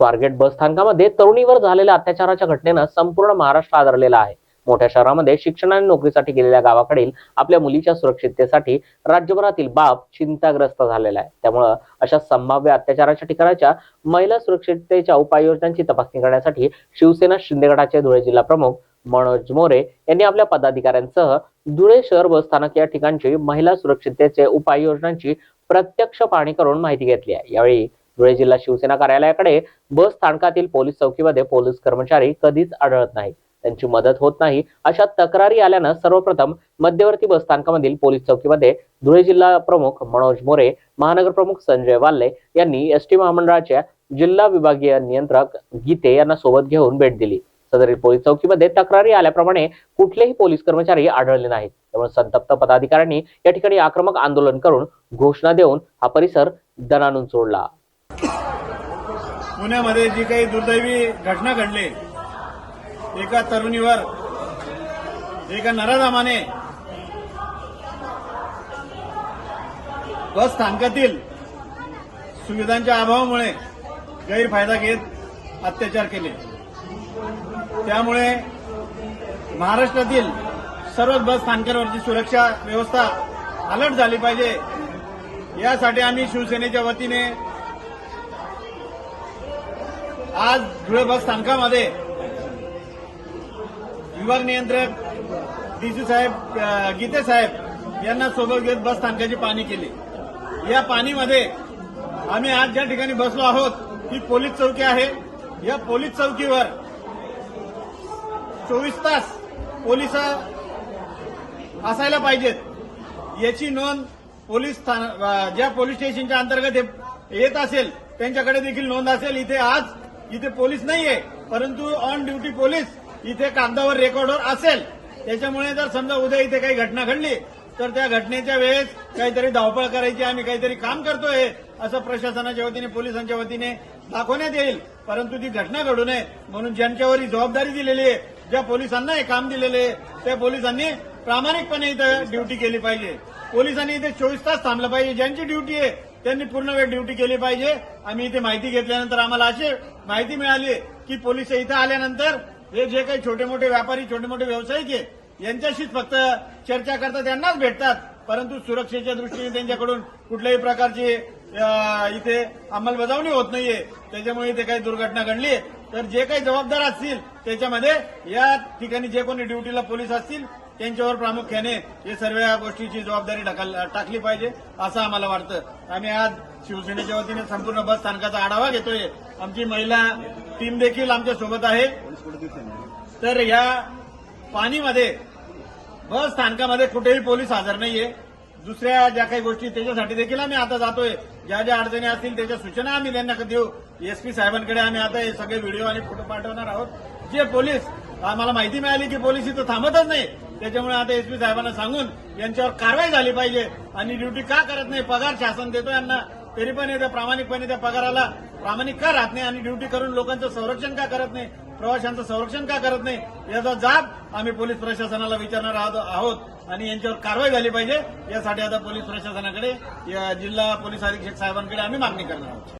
स्वारगेट बस स्थानकामध्ये तरुणीवर झालेल्या अत्याचाराच्या घटनेनं संपूर्ण महाराष्ट्र आदरलेला आहे. मोठ्या शहरामध्ये शिक्षण आणि नोकरीसाठी गेलेल्या गावाकडील आपल्या मुलीच्या सुरक्षिततेसाठी राज्यभरातील बाप चिंताग्रस्त झालेला आहे. त्यामुळं अशा संभाव्य अत्याचाराच्या ठिकाणाच्या महिला सुरक्षिततेच्या उपाययोजनांची तपासणी करण्यासाठी शिवसेना शिंदे गटाचे धुळे जिल्हा प्रमुख मनोज मोरे यांनी आपल्या पदाधिकाऱ्यांसह धुळे शहर बस स्थानक या ठिकाणची महिला सुरक्षिततेचे उपाययोजनांची प्रत्यक्ष पाहणी करून माहिती घेतली आहे. यावेळी धुळे जिल्हा शिवसेना कार्यालयाकडे बस स्थानकातील पोलीस चौकीमध्ये पोलीस कर्मचारी कधीच आढळत नाही त्यांची मदत होत नाही अशा तक्रारी आल्यानं सर्वप्रथम मध्यवर्ती बस स्थानकामधील पोलीस चौकीमध्ये धुळे जिल्हा प्रमुख मनोज मोरे महानगर प्रमुख संजय वाल्ले यांनी एस टी महामंडळाच्या जिल्हा विभागीय नियंत्रक गीते यांना सोबत घेऊन भेट दिली. सदरील पोलीस चौकीमध्ये तक्रारी आल्याप्रमाणे कुठलेही पोलीस कर्मचारी आढळले नाहीत. त्यामुळे संतप्त पदाधिकाऱ्यांनी या ठिकाणी आक्रमक आंदोलन करून घोषणा देऊन हा परिसर दणानून सोडला. पुण्यामध्ये जी काही दुर्दैवी घटना घडली एका तरुणीवर एका नराधामाने बस स्थानकातील सुविधांच्या अभावामुळे गैरफायदा घेत अत्याचार केले. त्यामुळे महाराष्ट्रातील सर्वच बस स्थानकांवरची सुरक्षा व्यवस्था अलर्ट झाली पाहिजे. यासाठी आम्ही शिवसेनेच्या वतीने आज धुळे बस स्थानकामध्ये विभाग नियंत्रक डीसी साहेब गीते साहेब यांना सोबत घेत बस स्थानकाची पाणी केली. या पाणीमध्ये आम्ही आज ज्या ठिकाणी बसलो आहोत ही पोलीस चौकी आहे. या पोलीस चौकीवर चोवीस तास पोलीस असायला पाहिजेत. याची नोंद पोलीस स्थान ज्या पोलीस स्टेशनच्या अंतर्गत येत असेल त्यांच्याकडे देखील नोंद असेल. इथे आज इथे पोलीस नाहीये परंतु ऑन ड्युटी पोलीस इथे कागदावर रेकॉर्डवर असेल. त्याच्यामुळे जर समजा उद्या इथे काही घटना घडली तर त्या घटनेच्या वेळेस काहीतरी धावपळ करायची आम्ही काहीतरी काम करतोय असं प्रशासनाच्या वतीने पोलिसांच्या वतीने दाखवण्यात येईल. परंतु ती घटना घडू नये म्हणून ज्यांच्यावर ही जबाबदारी दिलेली आहे ज्या पोलिसांना हे काम दिलेले आहे त्या पोलिसांनी प्रामाणिकपणे इथं ड्युटी केली पाहिजे. पोलिसांनी इथे चोवीस तास थांबलं पाहिजे. ज्यांची ड्युटी आहे त्यांनी पूर्ण वेळ ड्युटी केली पाहिजे. आम्ही इथे माहिती घेतल्यानंतर आम्हाला अशी माहिती मिळाली की पोलीस इथं आल्यानंतर हे जे काही छोटे मोठे व्यापारी छोटे मोठे व्यावसायिक आहे यांच्याशीच फक्त चर्चा करतात त्यांनाच भेटतात. परंतु सुरक्षेच्या दृष्टीने त्यांच्याकडून कुठल्याही प्रकारची इथे अंमलबजावणी होत नाहीये. त्याच्यामुळे इथे काही दुर्घटना घडली तर जे काही जबाबदार असतील त्याच्यामध्ये या ठिकाणी जे कोणी ड्युटीला पोलीस असतील त्यांच्यावर प्रामुख्याने हे सर्व या गोष्टीची जबाबदारी ढकल- टाकली पाहिजे असं आम्हाला वाटतं. आम्ही आज शिवसेनेच्या वतीने संपूर्ण बस स्थानकाचा आढावा घेतोय. आमची महिला टीम देखील आमच्यासोबत आहे. तर या पाणीमध्ये बस स्थानकामध्ये कुठेही पोलीस हजर नाहीये. दुसऱ्या ज्या काही गोष्टी त्याच्यासाठी देखील आम्ही आता जातोय. ज्या ज्या अडचणी असतील त्याच्या सूचना आम्ही त्यांना देऊ. एसपी साहेबांकडे आम्ही आता हे सगळे व्हिडिओ आणि फोटो पाठवणार आहोत. जे पोलीस आम्हाला माहिती मिळाली की पोलीस इथं थांबतच नाही. त्याच्यामुळे आता एसपी साहेबांना सांगून यांच्यावर कारवाई झाली पाहिजे आणि ड्युटी का करत नाही? पगार शासन देतो यांना. तरी पण येतं प्रामाणिकपणे त्या पगाराला प्रामाणिक का राहत नाही आणि ड्युटी करून लोकांचं संरक्षण का करत नाही? प्रवाशांचं संरक्षण का करत नाही? याचा जाब आम्ही पोलीस प्रशासनाला विचारणार आहोत- आहोत आणि यांच्यावर कारवाई झाली पाहिजे. यासाठी आता पोलीस प्रशासनाकडे या जिल्हा पोलीस अधीक्षक साहेबांकडे आम्ही मागणी करणार आहोत.